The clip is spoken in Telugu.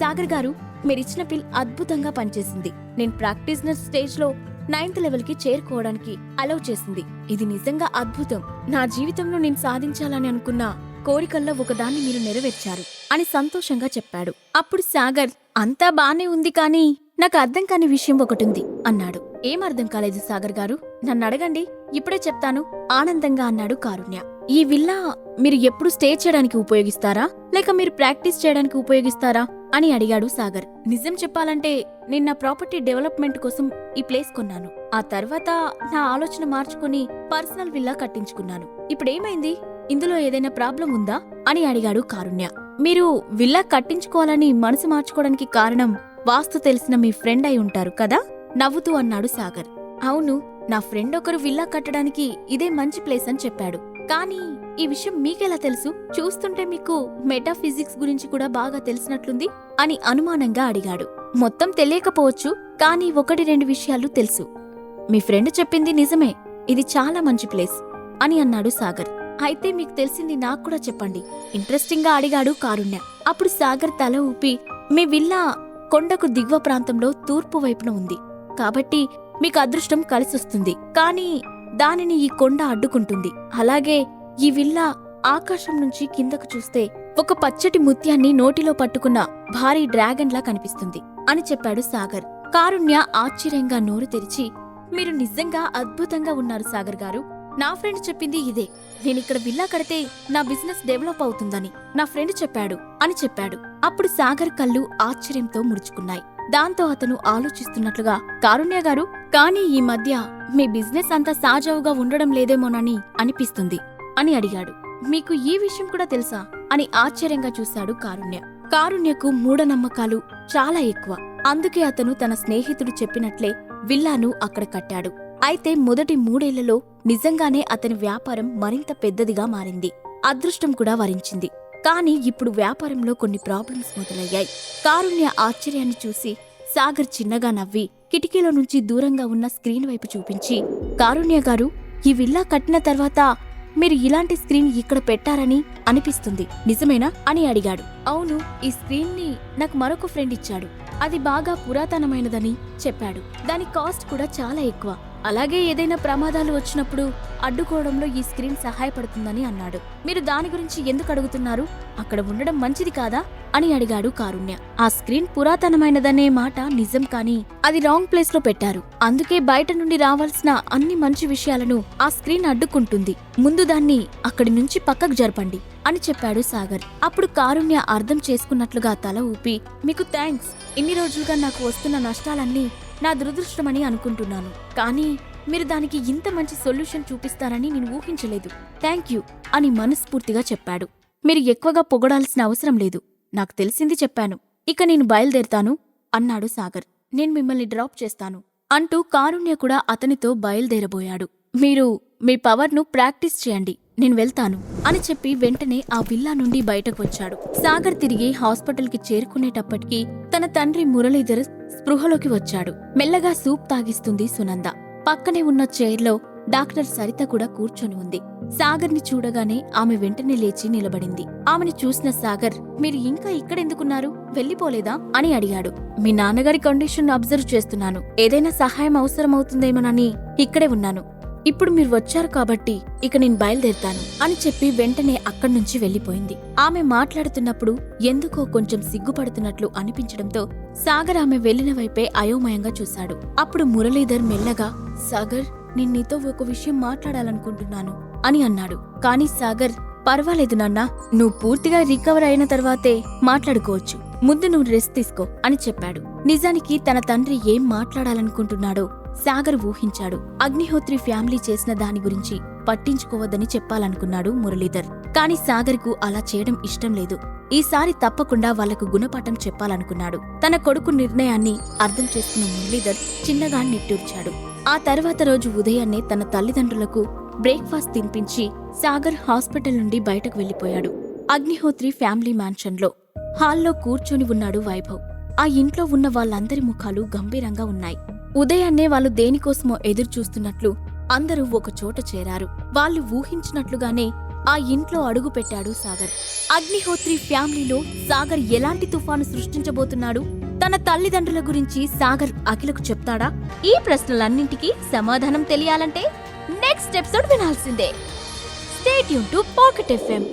సాగర్ గారు మీరిచ్చిన పిల్ అద్భుతంగా పనిచేసింది. నేను ప్రాక్టీస్నర్ స్టేజ్లో నైన్త్ లెవెల్కి చేరుకోవడానికి అలౌ చేసింది. ఇది నిజంగా అద్భుతం. నా జీవితంలో నేను సాధించాలని అనుకున్న కోరికల్లో ఒకదాన్ని మీరు నెరవేర్చారు అని సంతోషంగా చెప్పాడు. అప్పుడు సాగర్ అంతా బానే ఉంది కానీ నాకు అర్థం కాని విషయం ఒకటుంది అన్నాడు. ఏం అర్థం కాలేదు సాగర్ గారు? నన్ను అడగండి. ఇప్పుడే చెప్తాను ఆనందంగా అన్నాడు కారుణ్య. ఈ విల్లా మీరు ఎప్పుడు స్టే చేయడానికి ఉపయోగిస్తారా? లేక మీరు ప్రాక్టీస్ చేయడానికి ఉపయోగిస్తారా? అని అడిగాడు సాగర్. నిజం చెప్పాలంటే నిన్న ప్రాపర్టీ డెవలప్మెంట్ కోసం ఈ ప్లేస్ కొన్నాను. ఆ తర్వాత నా ఆలోచన మార్చుకుని పర్సనల్ విల్లా కట్టించుకున్నాను. ఇప్పుడేమైంది? ఇందులో ఏదైనా ప్రాబ్లం ఉందా? అని అడిగాడు కారుణ్య. మీరు విల్లా కట్టించుకోవాలని మనసు మార్చుకోవడానికి కారణం వాస్తు తెలిసిన మీ ఫ్రెండ్ అయి ఉంటారు కదా? నవ్వుతూ అన్నాడు సాగర్. అవును నా ఫ్రెండ్ ఒకరు విల్లా కట్టడానికి ఇదే మంచి ప్లేస్ అని చెప్పాడు. కానీ ఈ విషయం మీకెలా తెలుసు? చూస్తుంటే మీకు మెటాఫిజిక్స్ గురించి కూడా బాగా తెలిసినట్లుంది అని అనుమానంగా అడిగాడు. మొత్తం తెలియకపోవచ్చు కానీ ఒకటి రెండు విషయాలు తెలుసు. మీ ఫ్రెండ్ చెప్పింది నిజమే ఇది చాలా మంచి ప్లేస్ అని అన్నాడు సాగర్. అయితే మీకు తెలిసింది నాకు కూడా చెప్పండి. ఇంట్రెస్టింగ్గా అడిగాడు కారుణ్య. అప్పుడు సాగర్ తల ఊపి మీ విల్లా కొండకు దిగువ ప్రాంతంలో తూర్పు వైపున ఉంది. కాబట్టి మీకు అదృష్టం కలిసొస్తుంది. కానీ దానిని ఈ కొండ అడ్డుకుంటుంది. అలాగే ఈ విల్లా ఆకాశం నుంచి కిందకు చూస్తే ఒక పచ్చటి ముత్యాన్ని నోటిలో పట్టుకున్న భారీ డ్రాగన్లా కనిపిస్తుంది అని చెప్పాడు సాగర్. కారుణ్య ఆశ్చర్యంగా నోరు తెరిచి మీరు నిజంగా అద్భుతంగా ఉన్నారు సాగర్ గారు. నా ఫ్రెండ్ చెప్పింది ఇదే. నేనిక్కడ విల్లా కడితే నా బిజినెస్ డెవలప్ అవుతుందని నా ఫ్రెండ్ చెప్పాడు అని చెప్పాడు. అప్పుడు సాగర్ కళ్ళు ఆశ్చర్యంతో ముడుచుకున్నాయి. దాంతో అతను ఆలోచిస్తున్నట్లుగా కారుణ్య గారు కానీ ఈ మధ్య మీ బిజినెస్ అంతా సాజావుగా ఉండడం లేదేమోనని అనిపిస్తుంది అని అడిగాడు. మీకు ఈ విషయం కూడా తెలుసా? అని ఆశ్చర్యంగా చూశాడు కారుణ్య. కారుణ్యకు మూఢనమ్మకాలు చాలా ఎక్కువ. అందుకే అతను తన స్నేహితుడు చెప్పినట్లే విల్లాను అక్కడ కట్టాడు. అయితే మొదటి మూడేళ్ళలో నిజంగానే అతని వ్యాపారం మరింత పెద్దదిగా మారింది. అదృష్టం కూడా వరించింది. కానీ ఇప్పుడు వ్యాపారంలో కొన్ని ప్రాబ్లమ్స్ మొదలయ్యాయి. కారుణ్య ఆశ్చర్యాన్ని చూసి సాగర్ చిన్నగా నవ్వి కిటికీలో నుంచి దూరంగా ఉన్న స్క్రీన్ వైపు చూపించి కారుణ్య గారు ఈ విల్లా కట్టిన తర్వాత మీరు ఇలాంటి స్క్రీన్ ఇక్కడ పెట్టారని అనిపిస్తుంది. నిజమేనా? అని అడిగాడు. అవును ఈ స్క్రీన్ని నాకు మరొక ఫ్రెండ్ ఇచ్చాడు. అది బాగా పురాతనమైనదని చెప్పాడు. దాని కాస్ట్ కూడా చాలా ఎక్కువ. అలాగే ఏదైనా ప్రమాదాలు వచ్చినప్పుడు అడ్డుకోవడంలో ఈ స్క్రీన్ సహాయపడుతుందని అన్నాడు. మీరు దాని గురించి ఎందుకు అడుగుతున్నారు? అక్కడ ఉండడం మంచిది కాదా? అని అడిగాడు కారుణ్య. ఆ స్క్రీన్ పురాతనమైనదనే మాట నిజం కానీ అది రాంగ్ ప్లేస్లో పెట్టారు. అందుకే బయట నుండి రావాల్సిన అన్ని మంచి విషయాలను ఆ స్క్రీన్ అడ్డుకుంటుంది. ముందు దాన్ని అక్కడి నుంచి పక్కకు జరపండి అని చెప్పాడు సాగర్. అప్పుడు కారుణ్య అర్థం చేసుకున్నట్లుగా తల ఊపి మీకు థ్యాంక్స్ ఇన్ని రోజులుగా నాకు వస్తున్న నష్టాలన్నీ నా దురదృష్టమని అనుకుంటున్నాను. కానీ మీరు దానికి ఇంత మంచి సొల్యూషన్ చూపిస్తారని నేను ఊహించలేదు. థ్యాంక్ యూ అని మనస్ఫూర్తిగా చెప్పాడు. మీరు ఎక్కువగా పొగడాల్సిన అవసరం లేదు. నాకు తెలిసింది చెప్పాను. ఇక నేను బయలుదేరుతాను అన్నాడు సాగర్. నేను మిమ్మల్ని డ్రాప్ చేస్తాను అంటూ కారుణ్య కూడా అతనితో బయలుదేరబోయాడు. మీరు మీ పవర్ను ప్రాక్టీస్ చేయండి నేను వెళ్తాను అని చెప్పి వెంటనే ఆ విల్లా నుండి బయటకు వచ్చాడు సాగర్ తిరిగి హాస్పిటల్కి చేరుకునేటప్పటికీ తన తండ్రి మురళీధర్ స్పృహలోకి వచ్చాడు. మెల్లగా సూప్ తాగిస్తుంది సునంద. పక్కనే ఉన్న చైర్లో డాక్టర్ సరిత కూడా కూర్చొని ఉంది. సాగర్ని చూడగానే ఆమె వెంటనే లేచి నిలబడింది. ఆమెను చూసిన సాగర్ మీరు ఇంకా ఇక్కడెందుకున్నారు? వెళ్ళిపోలేదా? అని అడిగాడు. మీ నాన్నగారి కండిషన్ అబ్జర్వ్ చేస్తున్నాను. ఏదైనా సహాయం అవసరమవుతుందేమోనని ఇక్కడే ఉన్నాను. ఇప్పుడు మీరు వచ్చారు కాబట్టి ఇక నేను బయలుదేరుతాను అని చెప్పి వెంటనే అక్కడి నుంచి వెళ్ళిపోయింది ఆమె మాట్లాడుతున్నప్పుడు ఎందుకో కొంచెం సిగ్గుపడుతున్నట్లు అనిపించడంతో సాగర్ ఆమె వెళ్ళిన వైపే అయోమయంగా చూశాడు. అప్పుడు మురళీధర్ మెల్లగా సాగర్ నేను నీతో ఒక విషయం మాట్లాడాలనుకుంటున్నాను అని అన్నాడు. కానీ సాగర్ పర్వాలేదు నాన్నా నువ్వు పూర్తిగా రికవర్ అయిన తర్వాతే మాట్లాడుకోవచ్చు. ముందు నువ్వు రెస్ట్ తీసుకో అని చెప్పాడు. నిజానికి తన తండ్రి ఏం మాట్లాడాలనుకుంటున్నాడో సాగర్ ఊహించాడు. అగ్నిహోత్రి ఫ్యామిలీ చేసిన దాని గురించి పట్టించుకోవద్దని చెప్పాలనుకున్నాడు మురళీధర్. కాని సాగర్కు అలా చేయడం ఇష్టం లేదు. ఈసారి తప్పకుండా వాళ్ళకు గుణపాఠం చెప్పాలనుకున్నాడు. తన కొడుకు నిర్ణయాన్ని అర్థం చేసుకున్న మురళీధర్ చిన్నగా నిట్టూర్చాడు. ఆ తర్వాత రోజు ఉదయాన్నే తన తల్లిదండ్రులకు బ్రేక్ఫాస్ట్ తినిపించి సాగర్ హాస్పిటల్ నుండి బయటకు వెళ్ళిపోయాడు అగ్నిహోత్రి ఫ్యామిలీ మ్యాన్షన్లో హాల్లో కూర్చొని ఉన్నాడు వైభవ్. ఆ ఇంట్లో ఉన్న వాళ్ళందరి ముఖాలు గంభీరంగా ఉన్నాయి. ఉదయాన్నే వాళ్ళు దేనికోసమో ఎదురు చూస్తున్నట్లు అందరూ ఒక చోట చేరారు. వాళ్ళు ఊహించినట్లుగానే ఆ ఇంట్లో అడుగు పెట్టాడు సాగర్. అగ్నిహోత్రి ఫ్యామిలీలో సాగర్ ఎలాంటి తుఫాను సృష్టించబోతున్నాడు? తన తల్లిదండ్రుల గురించి సాగర్ అఖిలకు చెప్తాడా? ఈ ప్రశ్నలన్నింటికీ సమాధానం తెలియాలంటే నెక్స్ట్ ఎపిసోడ్ వినాల్సిందే. స్టేట్ యూన్ టు పాకెట్ ఎఫ్ఎం